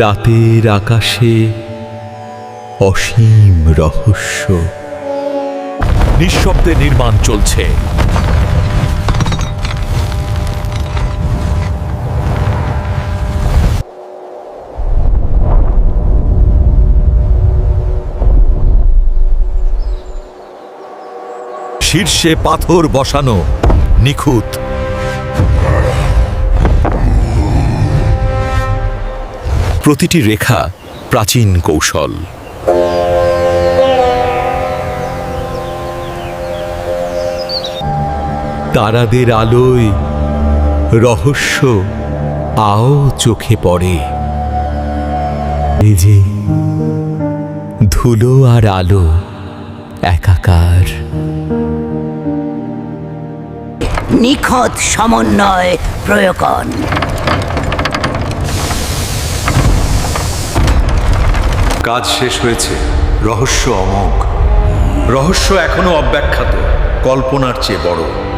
রাতের আকাশে অসীম রহস্য। নিঃশব্দে নির্মাণ চলছে। শীর্ষে পাথর বসানো নিখুঁত। প্রতিটি রেখা প্রাচীন কৌশল। তারাদের আলোয় রহস্য আও চোখে পড়ে। যে ধুলো আর আলো একাকার। নিখত সমন্বয় প্রয়োগন। কাজ শেষ হয়েছে। রহস্য অমোঘ। রহস্য এখনও অব্যাখ্যাত। কল্পনার চেয়ে বড়।